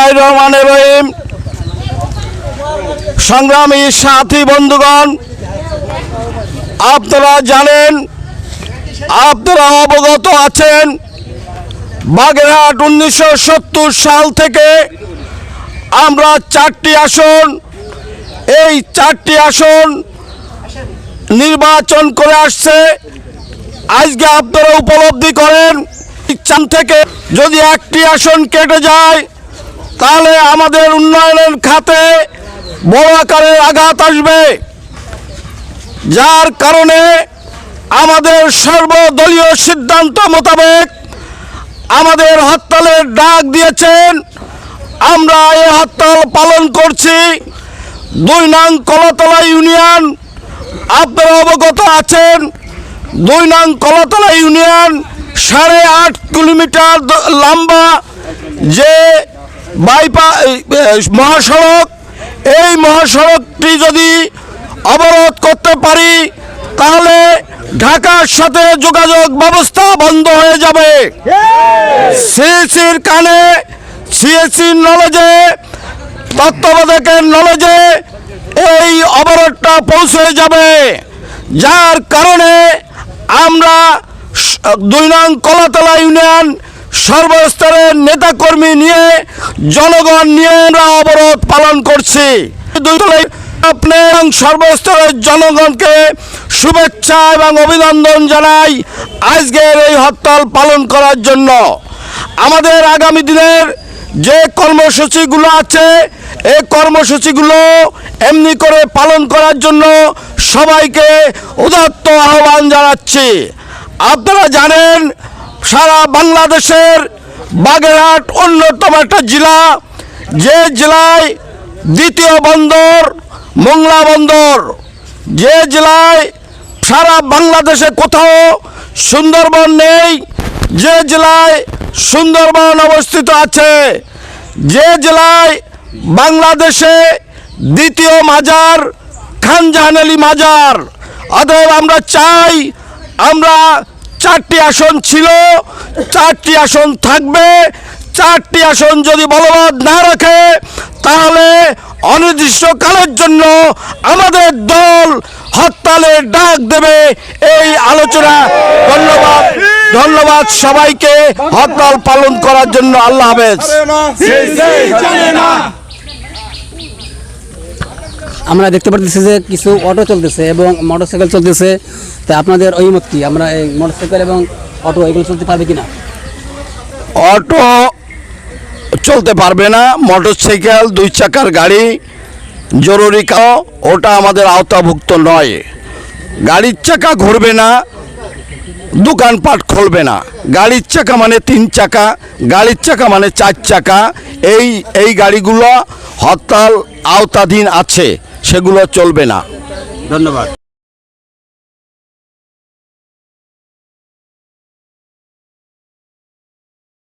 বিসমিল্লাহ রহিম। সংগ্রামী সাথী বন্ধুগণ, আপনারা জানেন, আপনারা অবগত আছেন, বাগেরহাট উনিশশো সত্তর সাল থেকে আমরা চারটি আসন, এই চারটি আসন নির্বাচন করে আসছে। আজকে আপনারা উপলব্ধি করেন চান থেকে যদি একটি আসন কেটে যায় তাহলে আমাদের উন্নয়নের খাতে বড় আকারের আঘাত আসবে। যার কারণে আমাদের সর্বদলীয় সিদ্ধান্ত মোতাবেক আমাদের হরতালের ডাক দিয়েছেন। আমরা এই হরতাল পালন করছি। দুই নং কলাতলা ইউনিয়ন, আপনারা অবগত আছেন, দুই নং কলাতলা ইউনিয়ন সাড়ে আট কিলোমিটার লম্বা, যে বাইপা মহাসড়ক, এই মহাসড়কটি যদি অবরোধ করতে পারি, তাহলে ঢাকার সাথে যোগাযোগ ব্যবস্থা বন্ধ হয়ে যাবে। সিএসির কানে, সিএসির নলেজে, তত্ত্বাবধায়কের নলেজে এই অবরোধটা পৌঁছে যাবে। যার কারণে আমরা দুই নং কলাতলা ইউনিয়ন সর্বস্তরের নেতাকর্মী নিয়ে, জনগণ নিয়ে আমরা অবরোধ পালন করছি। দুই এবং সর্বস্তরের জনগণকে শুভেচ্ছা এবং অভিনন্দন জানাই আজকের এই হরতাল পালন করার জন্য। আমাদের আগামী দিনের যে কর্মসূচিগুলো আছে, এই কর্মসূচিগুলো এমনি করে পালন করার জন্য সবাইকে উদাত্ত আহ্বান জানাচ্ছি। আপনারা জানেন সারা বাংলাদেশের বাগেরহাট অন্যতম একটা জেলা। যে জেলায় দ্বিতীয় বন্দর, মোংলা বন্দর। যে জেলায় সারা বাংলাদেশে কোথাও সুন্দরবন নেই, যে জেলায় সুন্দরবন অবস্থিত আছে। যে জেলায় বাংলাদেশে দ্বিতীয় মাজার, খানজাহান মাজার। অতএব আমরা চাই, আমরা চারটি আসন ছিল চারটি আসন থাকবে চারটি আসন যদি বলবৎ না রাখে তাহলে অনির্দিষ্টকালের জন্য আমাদের দল হরতালের ডাক দেবে এই আলোচনা ধন্যবাদ ধন্যবাদ সবাইকে হরতাল পালন করার জন্য আল্লাহ হাফেজ আমরা দেখতে পাচ্ছি যে কিছু অটো চলতেছে এবং মোটরসাইকেল চলতেছে। তা আপনাদের অভিমত কি? আমরা এই মোটরসাইকেল এবং অটো এগুলো চলতে পারবে কিনা? অটো চলতে পারবে না, মোটরসাইকেল, দুই চাকার গাড়ি, জরুরি কাও ওটা আমাদের আওতাভুক্ত নয়। গাড়ির চাকা ঘুরবে না, দোকানপাট খুলবে না। গাড়ির চাকা মানে তিন চাকা, গাড়ির চাকা মানে চার চাকা। এই এই গাড়িগুলো হরতাল আওতাধীন আছে। সেগুলো চলবে না। ধন্যবাদ।